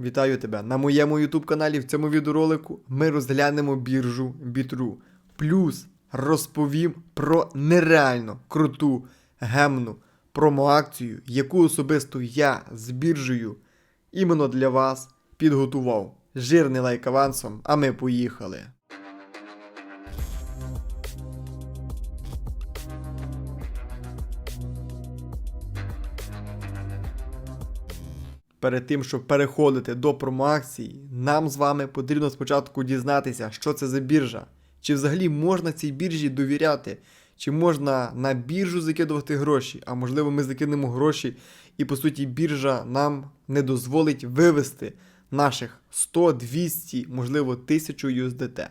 Вітаю тебе на моєму YouTube каналі. В цьому відеоролику ми розглянемо біржу Бітру. Плюс розповім про нереально круту гемну промоакцію, яку особисто я з біржею іменно для вас підготував. Жирний лайк авансом, а ми поїхали. Перед тим, щоб переходити до промоакції, нам з вами потрібно спочатку дізнатися, що це за біржа. Чи взагалі можна цій біржі довіряти, чи можна на біржу закидувати гроші, а можливо ми закинемо гроші, і по суті біржа нам не дозволить вивести наших 100, 200, можливо 1000 USDT.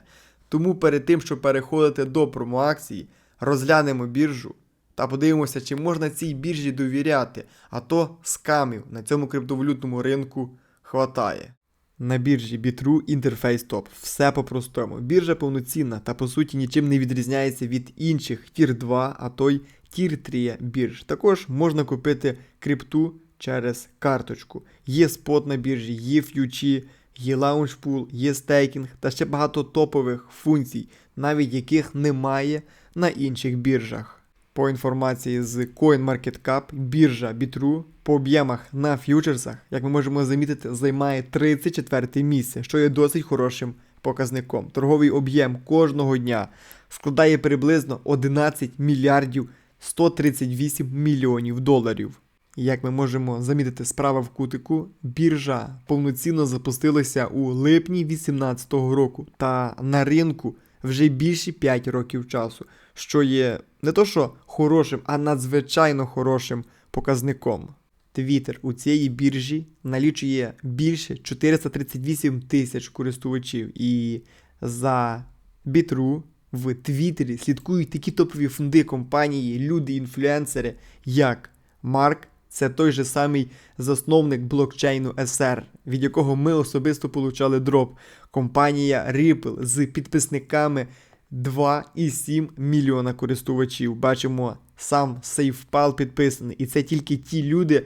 Тому перед тим, щоб переходити до промоакції, розглянемо біржу та подивимося, чи можна цій біржі довіряти, а то скамів на цьому криптовалютному ринку хватає. На біржі Bitrue інтерфейс топ. Все по-простому. Біржа повноцінна та по суті нічим не відрізняється від інших Тір 2, а то й Тір 3 бірж. Також можна купити крипту через карточку. Є спот на біржі, є ф'ючі, є лаунчпул, є стейкінг та ще багато топових функцій, навіть яких немає на інших біржах. По інформації з CoinMarketCap, біржа Bitrue по об'ємах на ф'ючерсах, як ми можемо замітити, займає 34 місце, що є досить хорошим показником. Торговий об'єм кожного дня складає приблизно 11 мільярдів 138 мільйонів доларів. Як ми можемо замітити справа в кутику, біржа повноцінно запустилася у липні 2018 року та на ринку вже більше 5 років часу, що є не то що хорошим, а надзвичайно хорошим показником. Твіттер у цієї біржі налічує більше 438 тисяч користувачів, і за Бітру в Твіттері слідкують такі топові фонди компанії, люди, інфлюенсери, як Марк. Це той же самий засновник блокчейну SR, від якого ми особисто получали дроп. Компанія Ripple з підписниками 2,7 мільйона користувачів. Бачимо, сам SafePal підписаний. І це тільки ті люди,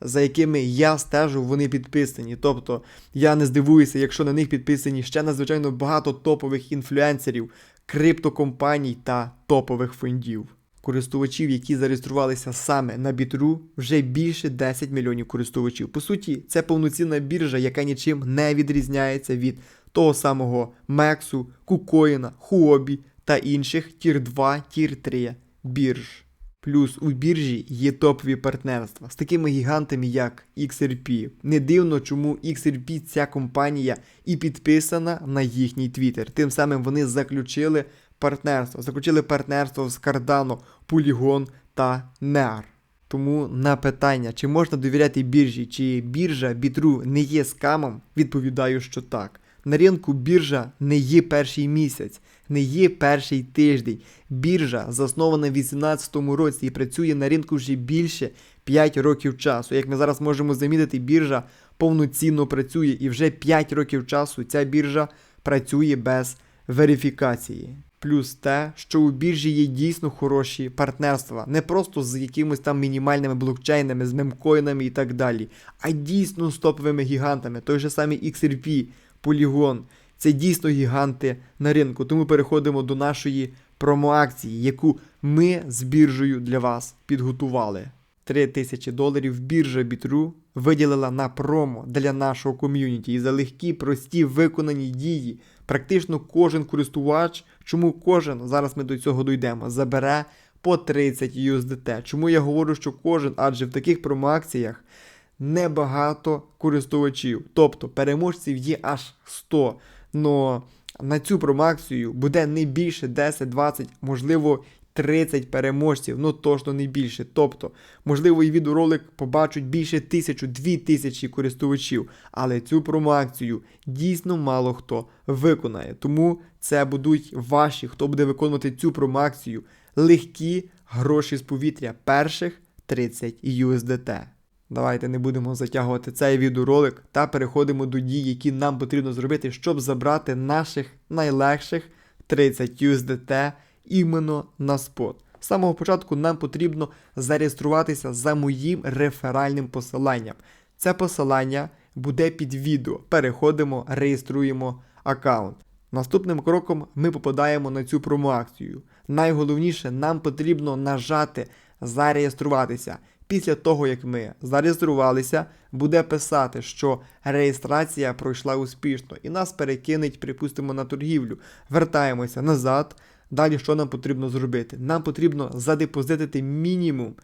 за якими я стежу, вони підписані. Тобто я не здивуюся, якщо на них підписані ще надзвичайно багато топових інфлюенсерів, криптокомпаній та топових фондів. Користувачів, які зареєструвалися саме на Бітру, вже більше 10 мільйонів користувачів. По суті, це повноцінна біржа, яка нічим не відрізняється від того самого Мексу, Кукоїна, Хуобі та інших Тір 2, Тір 3 бірж. Плюс у біржі є топові партнерства з такими гігантами, як XRP. Не дивно, чому XRP ця компанія і підписана на їхній твіттер. Тим самим вони заключили партнерство. Заключили партнерство з Cardano, Polygon та NEAR. Тому на питання, чи можна довіряти біржі, чи біржа Бітру не є скамом, відповідаю, що так. На ринку біржа не є перший місяць, не є перший тиждень. Біржа заснована в 2018 році і працює на ринку вже більше 5 років часу. Як ми зараз можемо замітити, біржа повноцінно працює і вже 5 років часу ця біржа працює без верифікації. Плюс те, що у біржі є дійсно хороші партнерства, не просто з якимось там мінімальними блокчейнами, з мемкоїнами і так далі, а дійсно з топовими гігантами, той же самий XRP, Polygon. Це дійсно гіганти на ринку. Тому переходимо до нашої промоакції, яку ми з біржею для вас підготували. 3 тисячі доларів біржа Бітру виділила на промо для нашого ком'юніті і за легкі, прості виконані дії. Практично кожен користувач, чому кожен, зараз ми до цього дійдемо, забере по 30 USDT. Чому я говорю, що кожен, адже в таких промоакціях небагато користувачів. Тобто переможців є аж 100. Но на цю промоакцію буде не більше 10, 20, можливо, 30 переможців, ну точно не більше. Тобто, можливо, і відеоролик побачать більше 1000 тисячі користувачів, але цю промоакцію дійсно мало хто виконає. Тому це будуть ваші, хто буде виконувати цю промоакцію, легкі гроші з повітря перших 30 USDT. Давайте не будемо затягувати цей відеоролик та переходимо до дій, які нам потрібно зробити, щоб забрати наших найлегших 30 USDT іменно на спот. З самого початку нам потрібно зареєструватися за моїм реферальним посиланням. Це посилання буде під відео. Переходимо, реєструємо аккаунт. Наступним кроком ми попадаємо на цю промоакцію. Найголовніше, нам потрібно нажати зареєструватися. Після того, як ми зареєструвалися, буде писати, що реєстрація пройшла успішно і нас перекинуть, припустимо, на торгівлю. Вертаємося назад. Далі що нам потрібно зробити? Нам потрібно задепозитити мінімум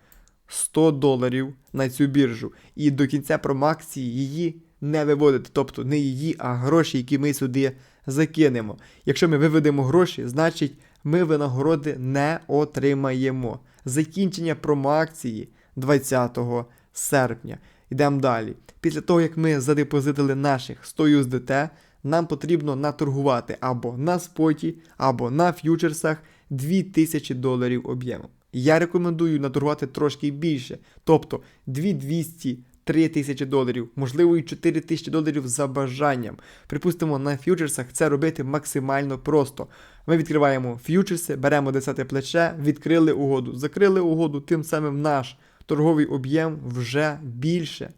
100 доларів на цю біржу. І до кінця промакції її не виводити. Тобто не її, а гроші, які ми сюди закинемо. Якщо ми виведемо гроші, значить ми винагороди не отримаємо. Закінчення промоакції 20 серпня. Йдемо далі. Після того, як ми задепозитили наших 100 USDT, нам потрібно наторгувати або на споті, або на ф'ючерсах 2000 доларів об'ємом. Я рекомендую наторгувати трошки більше, тобто 2200 3 тисячі доларів, можливо, і 4 тисячі доларів за бажанням. Припустимо, на ф'ючерсах це робити максимально просто. Ми відкриваємо ф'ючерси, беремо 10 плече, відкрили угоду, закрили угоду, тим самим наш торговий об'єм вже більше.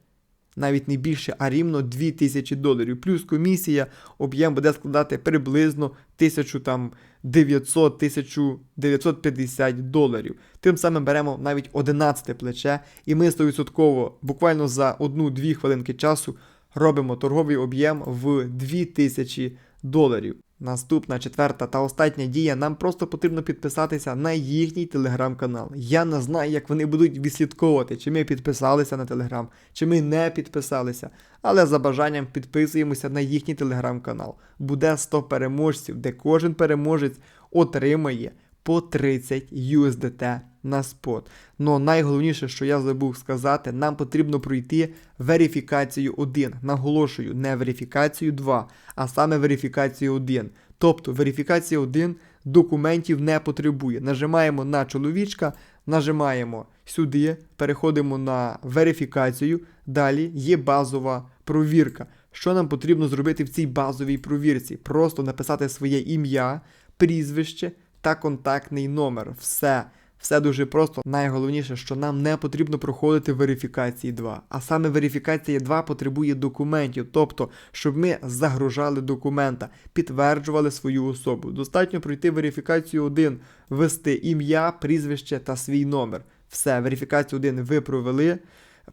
Навіть не більше, а рівно 2000 доларів. Плюс комісія, об'єм буде складати приблизно 1900-1950 доларів. Тим самим беремо навіть 11 плече, і ми 100% буквально за 1-2 хвилинки часу робимо торговий об'єм в 2000 доларів. Наступна четверта та остання дія. Нам просто потрібно підписатися на їхній телеграм-канал. Я не знаю, як вони будуть відслідковувати, чи ми підписалися на телеграм, чи ми не підписалися. Але за бажанням підписуємося на їхній телеграм-канал. Буде 100 переможців, де кожен переможець отримає по 30 USDT на спот. Но найголовніше, що я забув сказати, нам потрібно пройти верифікацію 1. Наголошую, не верифікацію 2, а саме верифікацію 1. Тобто верифікація 1 документів не потребує. Нажимаємо на чоловічка, нажимаємо сюди, переходимо на верифікацію. Далі є базова провірка. Що нам потрібно зробити в цій базовій провірці? Просто написати своє ім'я, прізвище та контактний номер. Все. Все дуже просто. Найголовніше, що нам не потрібно проходити верифікації 2. А саме верифікація 2 потребує документів, тобто, щоб ми загружали документа, підтверджували свою особу. Достатньо пройти верифікацію 1, ввести ім'я, прізвище та свій номер. Все, верифікацію 1 ви провели.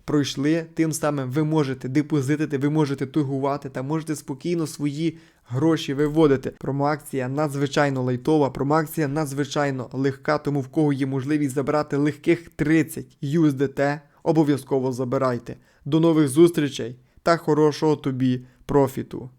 Пройшли, тим самим ви можете депозитити, ви можете торгувати та можете спокійно свої гроші виводити. Промоакція надзвичайно лайтова, промоакція надзвичайно легка, тому в кого є можливість забрати легких 30 USDT, обов'язково забирайте. До нових зустрічей та хорошого тобі профіту!